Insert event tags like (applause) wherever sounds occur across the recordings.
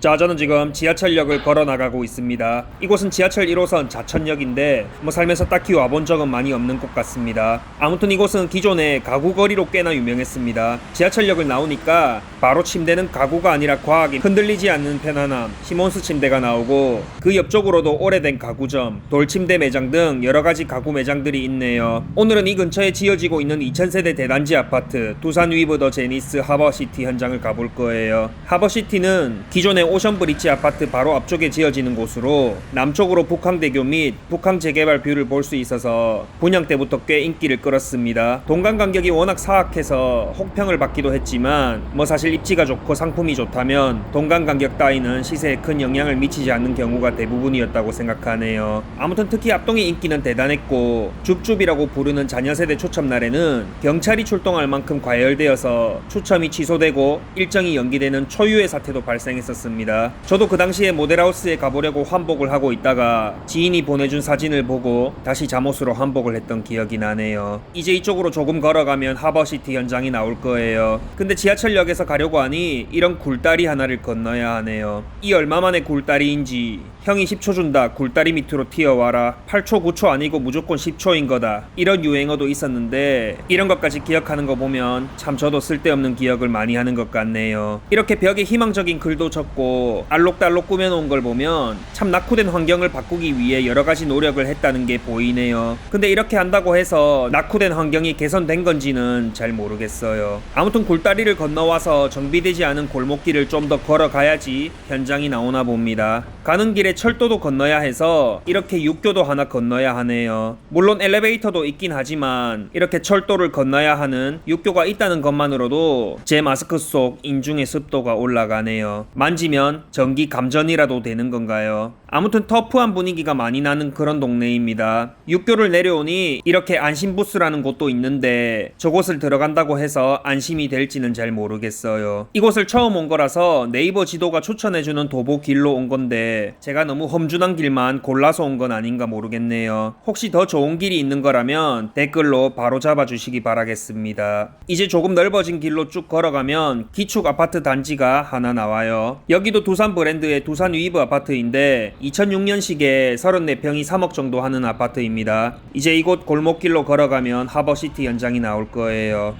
자, 저는 지금 지하철역을 걸어 나가고 있습니다. 이곳은 지하철 1호선 자천역인데 뭐 살면서 딱히 와본 적은 많이 없는 곳 같습니다. 아무튼 이곳은 기존에 가구 거리로 꽤나 유명했습니다. 지하철역을 나오니까 바로 침대는 가구가 아니라 과하게 흔들리지 않는 편안함, 시몬스 침대가 나오고 그 옆쪽으로도 오래된 가구점, 돌침대 매장 등 여러 가지 가구 매장들이 있네요. 오늘은 이 근처에 지어지고 있는 2000세대 대단지 아파트 두산 위브 더 제니스 하버시티 현장을 가볼 거예요. 하버시티는 기존의 오션 브릿지 아파트 바로 앞쪽에 지어지는 곳으로 남쪽으로 북항대교 및 북항 재개발 뷰를 볼 수 있어서 분양 때부터 꽤 인기를 끌었습니다. 동간 간격이 워낙 사악해서 혹평을 받기도 했지만 뭐 사실 입지가 좋고 상품이 좋다면 동간 간격 따위는 시세에 큰 영향을 미치지 않는 경우가 대부분이었다고 생각하네요. 아무튼 특히 압동의 인기는 대단했고 줍줍이라고 부르는 자녀 세대 초점 날에는 경찰이 출동할 만큼 과열되어서 추첨이 취소되고 일정이 연기되는 초유의 사태도 발생했었습니다. 저도 그 당시에 모델하우스에 가보려고 환복을 하고 있다가 지인이 보내준 사진을 보고 다시 잠옷으로 환복을 했던 기억이 나네요. 이제 이쪽으로 조금 걸어가면 하버시티 현장이 나올 거예요. 근데 지하철역에서 가려고 하니 이런 굴다리 하나를 건너야 하네요. 이 얼마 만에 굴다리인지 형이 10초 준다. 굴다리 밑으로 튀어와라. 8초 9초 아니고 무조건 10초인 거다. 이런 유행어도 있었는데 이런 것까지 기억하는 거 보면 참 저도 쓸데없는 기억을 많이 하는 것 같네요. 이렇게 벽에 희망적인 글도 적고 알록달록 꾸며놓은 걸 보면 참 낙후된 환경을 바꾸기 위해 여러 가지 노력을 했다는 게 보이네요. 근데 이렇게 한다고 해서 낙후된 환경이 개선된 건지는 잘 모르겠어요. 아무튼 굴다리를 건너와서 정비되지 않은 골목길을 좀 더 걸어가야지 현장이 나오나 봅니다 가는 길에 철도도 건너야 해서 이렇게 육교도 하나 건너야 하네요. 물론 엘리베이터도 있긴 하지만 이렇게 철도를 건너야 하는 육교가 있다는 것만으로도 제 마스크 속 인중의 습도가 올라가네요. 만지면 전기 감전이라도 되는 건가요? 아무튼 터프한 분위기가 많이 나는 그런 동네입니다. 육교를 내려오니 이렇게 안심부스라는 곳도 있는데 저곳을 들어간다고 해서 안심이 될지는 잘 모르겠어요. 이곳을 처음 온 거라서 네이버 지도가 추천해주는 도보 길로 온 건데 제가 너무 험준한 길만 골라서 온 건 아닌가 모르겠네요. 혹시 더 좋은 길이 있는 거라면 댓글로 바로 잡아주시기 바라겠습니다. 이제 조금 넓어진 길로 쭉 걸어가면 기축 아파트 단지가 하나 나와요. 여기도 두산 브랜드의 두산 위브 아파트인데 2006년식에 34평이 3억 정도 하는 아파트입니다. 이제 이곳 골목길로 걸어가면 하버시티 현장이 나올 거예요.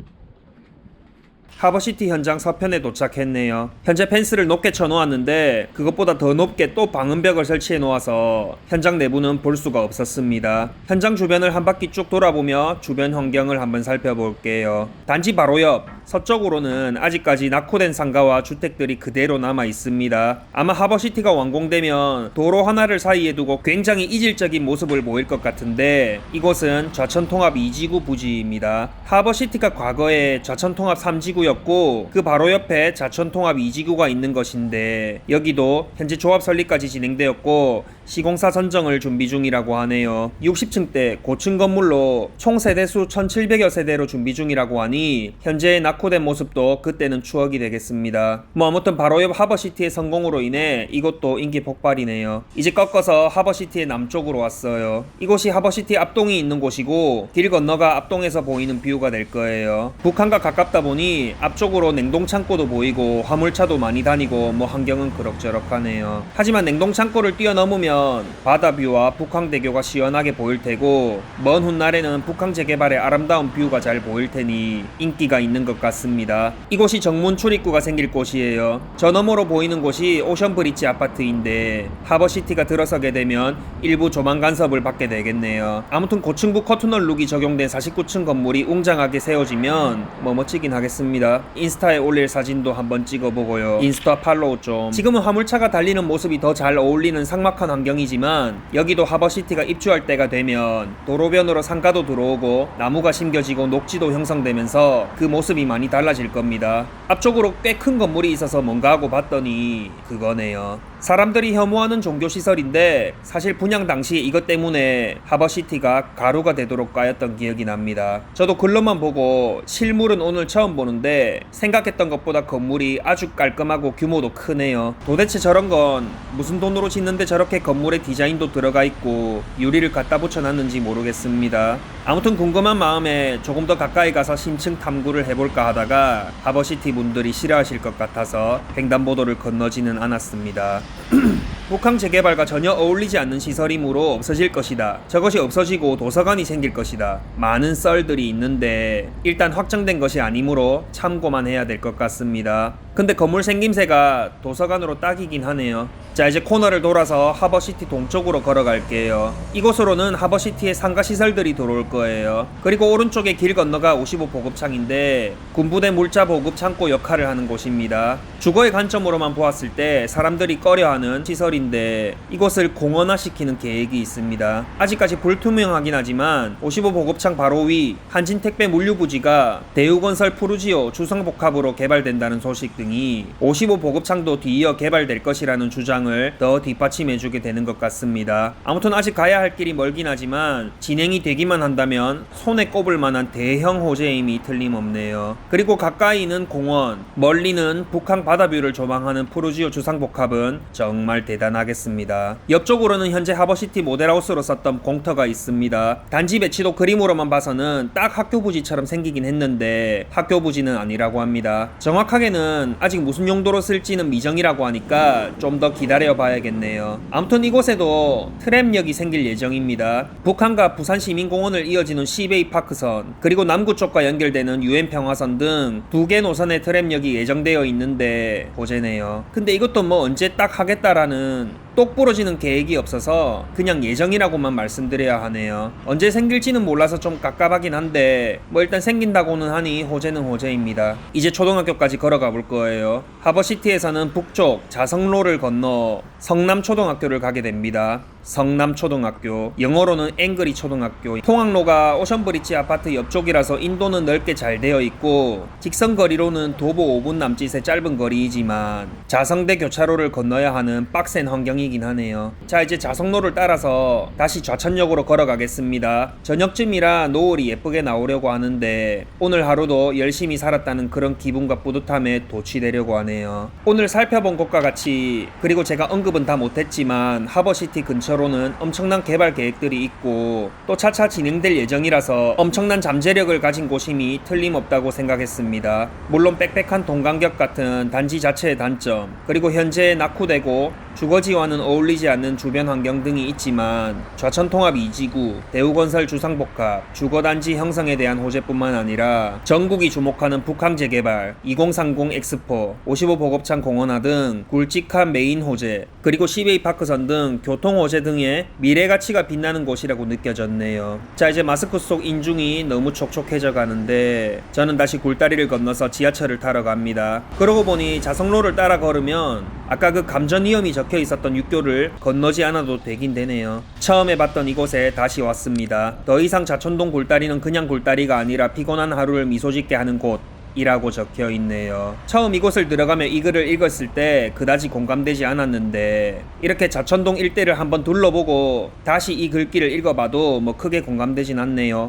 하버시티 현장 서편에 도착했네요. 현재 펜스를 높게 쳐놓았는데 그것보다 더 높게 또 방음벽을 설치해 놓아서 현장 내부는 볼 수가 없었습니다. 현장 주변을 한 바퀴 쭉 돌아보며 주변 환경을 한번 살펴볼게요. 단지 바로 옆 서쪽으로는 아직까지 낙후된 상가와 주택들이 그대로 남아 있습니다. 아마 하버시티가 완공되면 도로 하나를 사이에 두고 굉장히 이질적인 모습을 보일 것 같은데 이곳은 좌천통합 2지구 부지입니다. 하버시티가 과거에 좌천통합 3지구 였고 그 바로 옆에 좌천통합 2지구가 있는 것인데 여기도 현재 조합 설립까지 진행되었고 시공사 선정을 준비 중이라고 하네요. 60층대 고층 건물로 총 세대수 1700여 세대로 준비 중이라고 하니 현재 낙후된 모습도 그때는 추억이 되겠습니다. 뭐 아무튼 바로 옆 하버시티의 성공으로 인해 이곳도 인기 폭발이네요. 이제 꺾어서 하버시티의 남쪽으로 왔어요. 이곳이 하버시티 앞동이 있는 곳이고 길 건너가 앞동에서 보이는 뷰가 될 거예요. 북한과 가깝다 보니 앞쪽으로 냉동 창고도 보이고 화물차도 많이 다니고 뭐 환경은 그럭저럭하네요. 하지만 냉동 창고를 뛰어넘으면 바다 뷰와 북항대교가 시원하게 보일 테고 먼 훗날에는 북항 재개발의 아름다운 뷰가 잘 보일 테니 인기가 있는 것 같습니다. 이곳이 정문 출입구가 생길 곳이에요. 저 너머로 보이는 곳이 오션 브릿지 아파트인데 하버시티가 들어서게 되면 일부 조만 간섭을 받게 되겠네요. 아무튼 고층부 커튼널 룩이 적용된 49층 건물이 웅장하게 세워지면 뭐 멋지긴 하겠습니다. 인스타에 올릴 사진도 한번 찍어보고요. 인스타 팔로우 좀. 지금은 화물차가 달리는 모습이 더 잘 어울리는 삭막한 환경이지만 여기도 하버시티가 입주할 때가 되면 도로변으로 상가도 들어오고 나무가 심겨지고 녹지도 형성되면서 그 모습이 많이 달라질 겁니다. 앞쪽으로 꽤 큰 건물이 있어서 뭔가 하고 봤더니 그거네요. 사람들이 혐오하는 종교시설인데 사실 분양 당시 이것 때문에 하버시티가 가루가 되도록 까였던 기억이 납니다. 저도 글로만 보고 실물은 오늘 처음 보는데 생각했던 것보다 건물이 아주 깔끔하고 규모도 크네요. 도대체 저런 건 무슨 돈으로 짓는데 저렇게 건물에 디자인도 들어가 있고 유리를 갖다 붙여놨는지 모르겠습니다. 아무튼 궁금한 마음에 조금 더 가까이 가서 심층 탐구를 해볼까 하다가 하버시티 분들이 싫어하실 것 같아서 횡단보도를 건너지는 않았습니다. (clears throat) 북항 재개발과 전혀 어울리지 않는 시설이므로 없어질 것이다. 저것이 없어지고 도서관이 생길 것이다. 많은 썰들이 있는데 일단 확정된 것이 아니므로 참고만 해야 될 것 같습니다. 근데 건물 생김새가 도서관으로 딱이긴 하네요. 자 이제 코너를 돌아서 하버시티 동쪽으로 걸어갈게요. 이곳으로는 하버시티의 상가 시설들이 들어올 거예요. 그리고 오른쪽에 길 건너가 55 보급창인데 군부대 물자 보급 창고 역할을 하는 곳입니다. 주거의 관점으로만 보았을 때 사람들이 꺼려하는 시설인데 이곳을 공원화시키는 계획이 있습니다. 아직까지 불투명하긴 하지만 55 보급창 바로 위 한진택배 물류부지가 대우건설 푸르지오 주성복합으로 개발된다는 소식 등이 55 보급창도 뒤이어 개발될 것이라는 주장을 더 뒷받침해주게 되는 것 같습니다. 아무튼 아직 가야 할 길이 멀긴 하지만 진행이 되기만 한다면 손에 꼽을 만한 대형 호재임이 틀림없네요. 그리고 가까이는 공원, 멀리는 북한 바다뷰를 조망하는 푸르지오 주상복합은 정말 대단하겠습니다. 옆쪽으로는 현재 하버시티 모델하우스로 썼던 공터가 있습니다. 단지 배치도 그림으로만 봐서는 딱 학교 부지처럼 생기긴 했는데 학교 부지는 아니라고 합니다. 정확하게는 아직 무슨 용도로 쓸지는 미정이라고 하니까 좀 더 기 다려 봐야겠네요. 아무튼 이곳에도 트램역이 생길 예정입니다. 북한과 부산 시민공원을 이어지는 시베이 파크선 그리고 남구 쪽과 연결되는 유엔 평화선 등 두 개 노선의 트램역이 예정되어 있는데 호재네요. 근데 이것도 뭐 언제 딱 하겠다라는 똑 부러지는 계획이 없어서 그냥 예정이라고만 말씀드려야 하네요. 언제 생길지는 몰라서 좀 깝깝하긴 한데 뭐 일단 생긴다고는 하니 호재는 호재입니다. 이제 초등학교까지 걸어가 볼 거예요. 하버시티에서는 북쪽 자성로를 건너 성남초등학교를 가게 됩니다. 성남초등학교 영어로는 앵그리 초등학교 통학로가 오션브리지 아파트 옆쪽이라서 인도는 넓게 잘 되어 있고 직선 거리로는 도보 5분 남짓의 짧은 거리이지만 자성대 교차로를 건너야 하는 빡센 환경이 긴 하네요. 자 이제 자성로를 따라서 다시 좌천역으로 걸어가겠습니다. 저녁쯤이라 노을이 예쁘게 나오려고 하는데 오늘 하루도 열심히 살았다는 그런 기분과 뿌듯함에 도취되려고 하네요. 오늘 살펴본 것과 같이 그리고 제가 언급은 다 못했지만 하버시티 근처로는 엄청난 개발 계획들이 있고 또 차차 진행될 예정이라서 엄청난 잠재력을 가진 곳임이 틀림없다고 생각했습니다. 물론 빽빽한 동간격 같은 단지 자체의 단점 그리고 현재 낙후되고 주거 지 와는 어울리지 않는 주변 환경 등이 있지만 좌천통합 2지구, 대우건설 주상복합, 주거단지 형성에 대한 호재뿐만 아니라 전국이 주목하는 북항 재개발, 2030 엑스포, 55 보급창 공원화 등 굵직한 메인 호재, 그리고 시베이 파크선 등 교통 호재 등의 미래 가치가 빛나는 곳이라고 느껴졌네요. 자 이제 마스크 속 인중이 너무 촉촉해져 가는데 저는 다시 굴다리를 건너서 지하철을 타러 갑니다. 그러고 보니 자성로를 따라 걸으면 아까 그 감전 위험이 적혀 있었던 육교를 건너지 않아도 되긴 되네요. 처음에 봤던 이곳에 다시 왔습니다. 더 이상 자천동 굴다리는 그냥 굴다리가 아니라 피곤한 하루를 미소짓게 하는 곳. 이라고 적혀 있네요. 처음 이곳을 들어가며 이 글을 읽었을 때 그다지 공감되지 않았는데 이렇게 자천동 일대를 한번 둘러보고 다시 이 글귀를 읽어봐도 뭐 크게 공감되진 않네요.